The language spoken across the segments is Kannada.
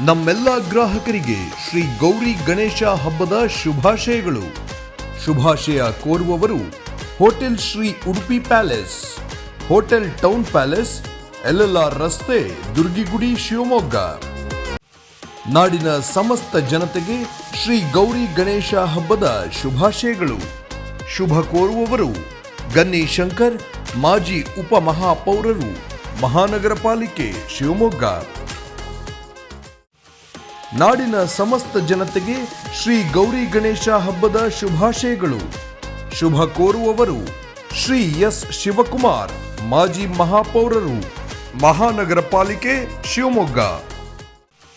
ನಮ್ಮೆಲ್ಲ ಗ್ರಾಹಕರಿಗೆ ಶ್ರೀ ಗೌರಿ ಗಣೇಶ ಹಬ್ಬದ ಶುಭಾಶಯಗಳು. ಶುಭಾಶಯ ಕೋರುವವರು hotel Shri Udupi palace, hotel town palace LLR ರಸ್ತೆ, ದುರ್ಗಿಗುಡಿ, ಶಿವಮೊಗ್ಗ. ನಾಡಿನ ಸಮಸ್ತ ಜನತೆಗೆ ಶ್ರೀ ಗೌರಿ ಗಣೇಶ ಹಬ್ಬದ ಶುಭಾಶಯಗಳು. ಶುಭ ಕೋರುವವರು ಗನ್ನಿ ಶಂಕರ್, ಮಾಜಿ ಉಪಮಹಾಪೌರರು ಮಹಾನಗರ ಪಾಲಿಕೆ ಶಿವಮೊಗ್ಗ. ನಾಡಿನ ಸಮಸ್ತ ಜನತೆಗೆ ಶ್ರೀ ಗೌರಿ ಗಣೇಶ ಹಬ್ಬದ ಶುಭಾಶಯಗಳು. ಶುಭ ಕೋರುವವರು ಶ್ರೀ ಎಸ್ ಶಿವಕುಮಾರ್, ಮಾಜಿ ಮಹಾಪೌರರು, ಮಹಾನಗರ ಪಾಲಿಕೆ ಶಿವಮೊಗ್ಗ.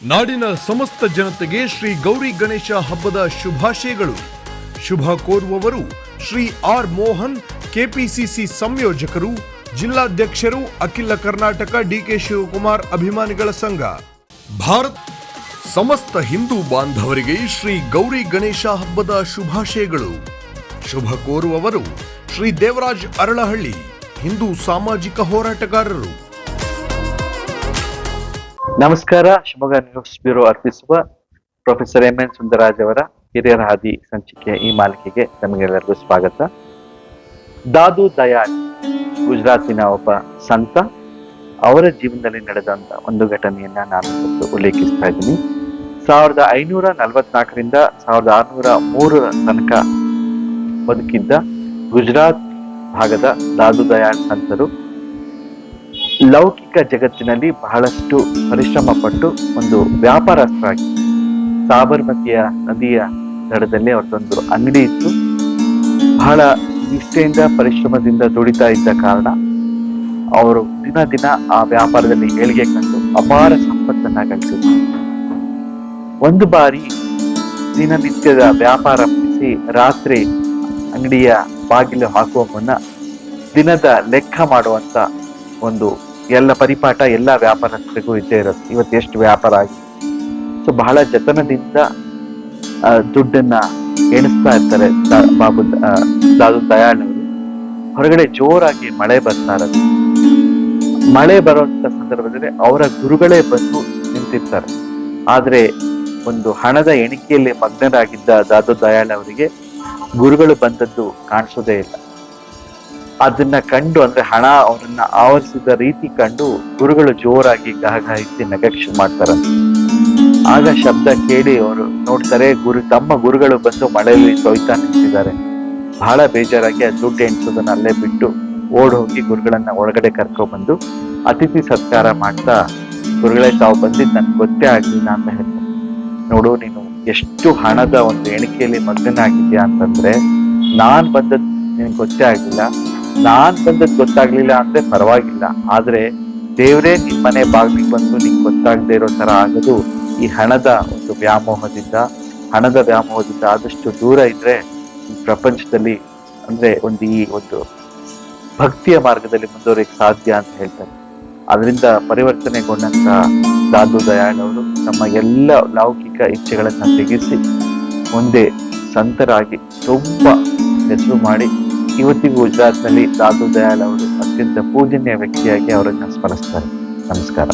ನಾಡಿನ ಸಮಸ್ತ ಜನತೆಗೆ ಶ್ರೀ ಗೌರಿ ಗಣೇಶ ಹಬ್ಬದ ಶುಭಾಶಯಗಳು. ಶುಭ ಕೋರುವವರು ಶ್ರೀ ಆರ್ ಮೋಹನ್, ಕೆಪಿಸಿಸಿ ಸಂಯೋಜಕರು, ಜಿಲ್ಲಾಧ್ಯಕ್ಷರು, ಅಖಿಲ ಕರ್ನಾಟಕ ಡಿಕೆ ಶಿವಕುಮಾರ್ ಅಭಿಮಾನಿಗಳ ಸಂಘ. ಭಾರತ್ ಸಮಸ್ತ ಹಿಂದೂ ಬಾಂಧವರಿಗೆ ಶ್ರೀ ಗೌರಿ ಗಣೇಶ ಹಬ್ಬದ ಶುಭಾಶಯಗಳು. ಶುಭ ಕೋರುವವರು ಶ್ರೀ ದೇವರಾಜ್ ಅರಳಹಳ್ಳಿ, ಹಿಂದೂ ಸಾಮಾಜಿಕ ಹೋರಾಟಗಾರರು. ನಮಸ್ಕಾರ ಶಿವಮೊಗ್ಗ ನ್ಯೂಸ್ ಬ್ಯೂರೋ ಅರ್ಪಿಸುವ ಪ್ರೊಫೆಸರ್ ಎಂ ಎನ್ ಸುಂದರಾಜ್ ಅವರ ಹಿರಿಯರ ಹಾದಿ ಸಂಚಿಕೆಯ ಈ ಮಾಲಿಕೆಗೆ ತಮಗೆಲ್ಲರಿಗೂ ಸ್ವಾಗತ. ದಾದು ದಯಾಳ್, ಗುಜರಾತಿನ ಒಬ್ಬ ಸಂತ. ಅವರ ಜೀವನದಲ್ಲಿ ನಡೆದಂತ ಒಂದು ಘಟನೆಯನ್ನ ನಾನು ಉಲ್ಲೇಖಿಸ್ತಾ ಇದ್ದೀನಿ. ಸಾವಿರದ ಐನೂರ ನಲವತ್ನಾಲ್ಕರಿಂದ ಸಾವಿರದ ಆರುನೂರ ಮೂರರ ತನಕ ಬದುಕಿದ್ದ ಗುಜರಾತ್ ಭಾಗದ ದಾದು ದಯಾಳ್ ಸಂತರು ಲೌಕಿಕ ಜಗತ್ತಿನಲ್ಲಿ ಬಹಳಷ್ಟು ಪರಿಶ್ರಮ ಪಟ್ಟು ಒಂದು ವ್ಯಾಪಾರಸ್ಥರಾಗಿ ಸಾಬರ್ಮತಿಯ ನದಿಯ ದಡದಲ್ಲಿ ಅವ್ರದ್ದೊಂದು ಅಂಗಡಿ ಇತ್ತು. ಬಹಳ ನಿಷ್ಠೆಯಿಂದ, ಪರಿಶ್ರಮದಿಂದ ದುಡಿತಾ ಇದ್ದ ಕಾರಣ ಅವರು ದಿನ ದಿನ ಆ ವ್ಯಾಪಾರದಲ್ಲಿ ಏಳಿಗೆ ಕಂಡು ಅಪಾರ ಸಂಪತ್ತನ್ನ ಗಳಿಸಿದ್ರು. ಒಂದು ಬಾರಿ ದಿನನಿತ್ಯದ ವ್ಯಾಪಾರ ಮುಗಿಸಿ ರಾತ್ರಿ ಅಂಗಡಿಯ ಬಾಗಿಲು ಹಾಕುವ ಮುನ್ನ ದಿನದ ಲೆಕ್ಕ ಮಾಡುವಂತ ಒಂದು ಎಲ್ಲ ಪರಿಪಾಠ ಎಲ್ಲ ವ್ಯಾಪಾರಸ್ಥರಿಗೂ ಇದ್ದೇ ಇರುತ್ತೆ. ಇವತ್ತು ಎಷ್ಟು ವ್ಯಾಪಾರ ಆಗಿದೆ. ಸೊ ಬಹಳ ಜತನದಿಂದ ದುಡ್ಡನ್ನ ಎಣಿಸ್ತಾ ಇರ್ತಾರೆ ಬಾಬು ದಾದು ದಯಾಳ್ ಹೊರಗಡೆ ಜೋರಾಗಿ ಮಳೆ ಬರ್ತಾ ಇರುತ್ತೆ ಮಳೆ ಬರುವಂತ ಸಂದರ್ಭದಲ್ಲಿ ಅವರ ಗುರುಗಳೇ ಬಂದು ನಿಂತಿರ್ತಾರೆ. ಆದ್ರೆ ಒಂದು ಹಣದ ಎಣಿಕೆಯಲ್ಲಿ ಮಗ್ನರಾಗಿದ್ದ ದಾದು ದಯಾಳ್ ಅವರಿಗೆ ಗುರುಗಳು ಬಂದದ್ದು ಕಾಣಿಸೋದೇ ಇಲ್ಲ. ಅದನ್ನ ಕಂಡು ಅಂದ್ರೆ ಹಣ ಅವರನ್ನ ಆವರಿಸಿದ ರೀತಿ ಕಂಡು ಗುರುಗಳು ಜೋರಾಗಿ ಗಹಗಹಿಸಿ ನಗಕ್ಷ ಮಾಡ್ತಾರೆ. ಆಗ ಶಬ್ದ ಕೇಳಿ ಅವರು ನೋಡ್ತಾರೆ ಗುರು ತಮ್ಮ ಗುರುಗಳು ಬಂದು ಮಳೆಯಲ್ಲಿ ತೊಯ್ತಾ ನಿಂತಿದ್ದಾರೆ. ಬಹಳ ಬೇಜಾರಾಗಿ ಆ ದುಡ್ಡು ಎಣಿಸೋದನ್ನ ಅಲ್ಲೇ ಬಿಟ್ಟು ಓಡ್ ಹೋಗಿ ಗುರುಗಳನ್ನ ಒಳಗಡೆ ಕರ್ಕೊಂಡ್ ಬಂದು ಅತಿಥಿ ಸತ್ಕಾರ ಮಾಡ್ತಾ, ಗುರುಗಳೇ ತಾವು ಬಂದಿದ್ದು ನನ್ಗೆ ಗೊತ್ತೇ ಆಗ್ಲಿಲ್ಲ ಅಂತ ಹೇಳ್ತಾರೆ ನೋಡು ನೀನು ಎಷ್ಟು ಹಣದ ಒಂದು ಎಣಿಕೆಯಲ್ಲಿ ಮಗ್ನಾಗಿದ್ಯಾ ಅಂತಂದ್ರೆ, ನಾನ್ ಬಂದದ್ ನಿನ್ ಗೊತ್ತೇ ಆಗ್ಲಿಲ್ಲ. ನಾನ್ ಬಂದದ್ ಗೊತ್ತಾಗ್ಲಿಲ್ಲ ಅಂದ್ರೆ ಪರವಾಗಿಲ್ಲ. ಆದ್ರೆ ದೇವರೇ ನಿಮ್ ಮನೆ ಬಾಗಿಲಿಗೆ ಬಂದು ನಿಂಗೆ ಗೊತ್ತಾಗದೆ ಇರೋ ತರ ಆಗೋದು. ಈ ಹಣದ ಒಂದು ವ್ಯಾಮೋಹದಿಂದ, ಹಣದ ವ್ಯಾಮೋಹದಿಂದ ಆದಷ್ಟು ದೂರ ಇದ್ರೆ ಈ ಪ್ರಪಂಚದಲ್ಲಿ ಅಂದ್ರೆ ಒಂದು ಈ ಒಂದು ಭಕ್ತಿಯ ಮಾರ್ಗದಲ್ಲಿ ಮುಂದುವರಿಯಕ್ಕೆ ಸಾಧ್ಯ ಅಂತ ಹೇಳ್ತಾರೆ. ಅದರಿಂದ ಪರಿವರ್ತನೆಗೊಂಡಂತ ದಾದು ದಯಾಳ್ ಅವರು ನಮ್ಮ ಎಲ್ಲ ಲೌಕಿಕ ಇಚ್ಛೆಗಳನ್ನ ತೆಗೆಸಿ ಮುಂದೆ ಸಂತರಾಗಿ ತುಂಬಾ ಹೆಸರು ಮಾಡಿ ಇವತ್ತಿಗೂ ಗುಜರಾತ್ನಲ್ಲಿ ದಾದು ದಯಾಳ್ ಅವರು ಅತ್ಯಂತ ಪೂಜನೀಯ ವ್ಯಕ್ತಿಯಾಗಿ ಅವರನ್ನ ಸ್ಮರಿಸ್ತಾರೆ. ನಮಸ್ಕಾರ.